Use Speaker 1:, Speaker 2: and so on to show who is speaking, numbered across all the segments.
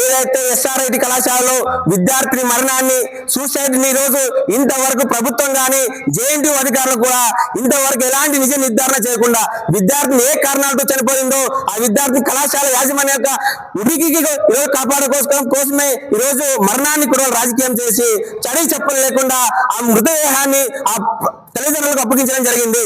Speaker 1: ఏదైతే ఎస్ఆర్ఐటి కళాశాలలో విద్యార్థిని మరణాన్ని సూసైడ్ని రోజు ఇంతవరకు ప్రభుత్వం కానీ జేఎన్టీ అధికారులు కూడా ఇంతవరకు ఎలాంటి నిజ నిర్ధారణ చేయకుండా విద్యార్థిని ఏ కారణాలతో చనిపోయిందో ఆ విద్యార్థి కళాశాల యాజమాన్య యొక్క ఉనికికి ఈరోజు కాపాడుకోసం కోసమే ఈ రోజు మరణాన్ని కూడా రాజకీయం చేసి చడి చెప్పలు లేకుండా ఆ మృతదేహాన్ని ఆ తల్లిదండ్రులకు అప్పగించడం జరిగింది.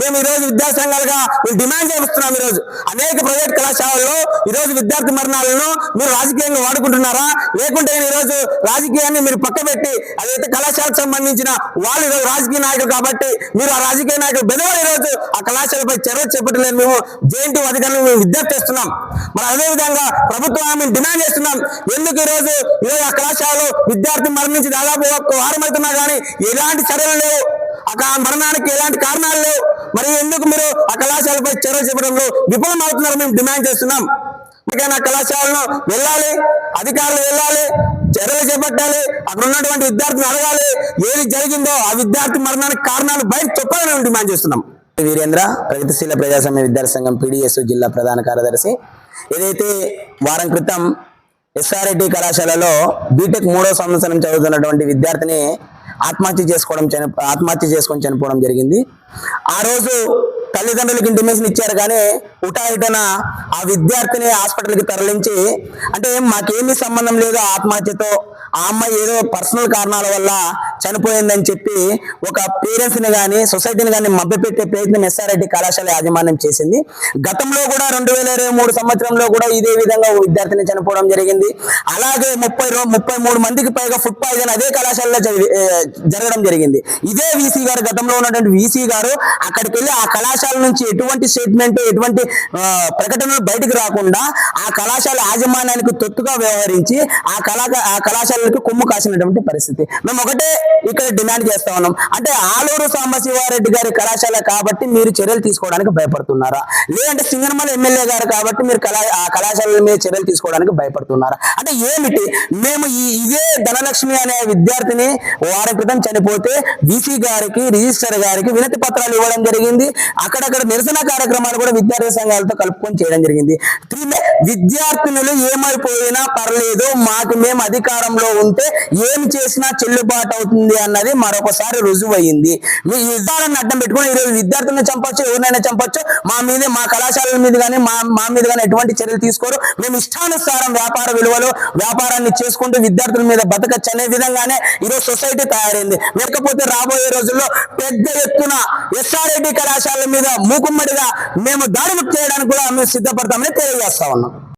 Speaker 1: మేము ఈ రోజు విద్యా సంఘాలుగా మేము డిమాండ్ చేస్తున్నాం ఈ రోజు. అనేక ప్రైవేట్ కళాశాలల్లో ఈరోజు విద్యార్థి మరణాలను మీరు రాజకీయంగా వాడుకుంటున్నారా? లేకుంటే ఈ రోజు రాజకీయాన్ని మీరు పక్కబెట్టి అదైతే కళాశాలకు సంబంధించిన వాళ్ళు ఈరోజు రాజకీయ నాయకులు కాబట్టి మీరు ఆ రాజకీయ నాయకులు బెదవారు ఈరోజు రోజు ఆ కళాశాలపై చర్యలు చేపట్టలేదు మేము జేఎన్టీ అధికారులు మేము విద్యార్థి చేస్తున్నాం. మరి అదే విధంగా ప్రభుత్వం మేము డిమాండ్ చేస్తున్నాం. ఎందుకు ఈ రోజు ఈరోజు ఆ కళాశాలలో విద్యార్థి మరణించి దాదాపు ఒక్క వారం అవుతున్నా కానీ ఎలాంటి చర్యలు లేవు. ఆ మరణానికి ఎలాంటి కారణాలు లేవు. మరి ఎందుకు మీరు ఆ కళాశాలపై చర్యలు చెప్పడంలో విఫలమవుతున్నారు మేము డిమాండ్ చేస్తున్నాం. ఇప్పటికైనా కళాశాలను వెళ్ళాలి అధికారులు వెళ్ళాలి చర్యలు చేపట్టాలి అక్కడ ఉన్నటువంటి విద్యార్థిని అడగాలి ఏది జరిగిందో ఆ విద్యార్థి మరణానికి కారణాలు బయట చెప్పాలని మేము డిమాండ్ చేస్తున్నాం. వీరేంద్ర ప్రగతిశీల ప్రజాస్వామ్య విద్యార్థి సంఘం పీడిఎస్ జిల్లా ప్రధాన కార్యదర్శి. ఏదైతే వారం క్రితం ఎస్ఆర్ఐటి కళాశాలలో బీటెక్ మూడో సంవత్సరం చదువుతున్నటువంటి విద్యార్థిని ఆత్మహత్య చేసుకోవడం చని ఆత్మహత్య చేసుకొని చనిపోవడం జరిగింది. ఆ రోజు తల్లిదండ్రులకు ఇంటిమేషన్ ఇచ్చారు కానీ ఉటాయిటన ఆ విద్యార్థిని హాస్పిటల్కి తరలించి అంటే మాకేమీ సంబంధం లేదు ఆత్మహత్యతో. ఆ అమ్మాయి ఏదో పర్సనల్ కారణాల వల్ల చనిపోయిందని చెప్పి ఒక పేరెంట్స్ని కానీ సొసైటీని కానీ మభ్యపెట్టే ప్రయత్నం ఎస్ఆర్ఐటి కళాశాల యాజమాన్యం చేసింది. గతంలో కూడా రెండు వేల ఇరవై మూడు సంవత్సరంలో కూడా ఇదే విధంగా ఓ విద్యార్థిని చనిపోవడం జరిగింది. అలాగే ముప్పై ముప్పై మూడు మందికి పైగా ఫుడ్ పాయిజన్ అదే కళాశాలలో జరి- జరగడం జరిగింది. ఇదే వీసీ గారు గతంలో ఉన్నటువంటి వీసీ గారు అక్కడికి వెళ్ళి ఆ కళాశాల నుంచి ఎటువంటి స్టేట్మెంట్ ఎటువంటి ప్రకటనలు బయటకు రాకుండా ఆ కళాశాల యాజమాన్యానికి తొత్తుగా వ్యవహరించి ఆ కళా ఆ కళాశాలకు కొమ్ము కాసినటువంటి పరిస్థితి. మేము ఒకటే ఇక్కడ డిమాండ్ చేస్తా ఉన్నాం. అంటే ఆలూరు సాంబశివారెడ్డి గారి కళాశాల కాబట్టి మీరు చర్యలు తీసుకోవడానికి భయపడుతున్నారా? లేదంటే సింగనమల ఎమ్మెల్యే గారు కాబట్టి మీరు కళా ఆ కళాశాలల మీద చర్యలు తీసుకోవడానికి భయపడుతున్నారా? అంటే ఏమిటి? మేము ఈ ఇదే ధనలక్ష్మి అనే విద్యార్థిని వారం క్రితం చనిపోతే బీసీ గారికి రిజిస్టర్ గారికి వినతి పత్రాలు ఇవ్వడం జరిగింది. అక్కడక్కడ నిరసన కార్యక్రమాలు కూడా విద్యార్థి సంఘాలతో కలుపుకొని చేయడం జరిగింది. విద్యార్థినులు ఏమైపోయినా పర్లేదు మాకు మేము అధికారంలో ఉంటే ఏం చేసినా చెల్లుబాటు అవుతుంది. అన్నది మరొకసారి రుజువు అయింది మీ యుద్ధాలను అడ్డం పెట్టుకుని ఈరోజు విద్యార్థులను చంపొచ్చు ఎవరినైనా చంపొచ్చు మా మీద మా కళాశాలల మీద కానీ మా మా మీద కానీ ఎటువంటి చర్యలు తీసుకోరు. మేము ఇష్టానుసారం వ్యాపార విలువలు వ్యాపారాన్ని చేసుకుంటూ విద్యార్థుల మీద బతకచ్చు అనే విధంగానే ఈరోజు సొసైటీ తయారైంది. లేకపోతే రాబోయే రోజుల్లో పెద్ద ఎత్తున ఎస్ఆర్ఐటి కళాశాలల మీద మూకుమ్మడిగా మేము దాడులు చేయడానికి కూడా మేము సిద్ధపడతామని తెలియజేస్తా ఉన్నాం.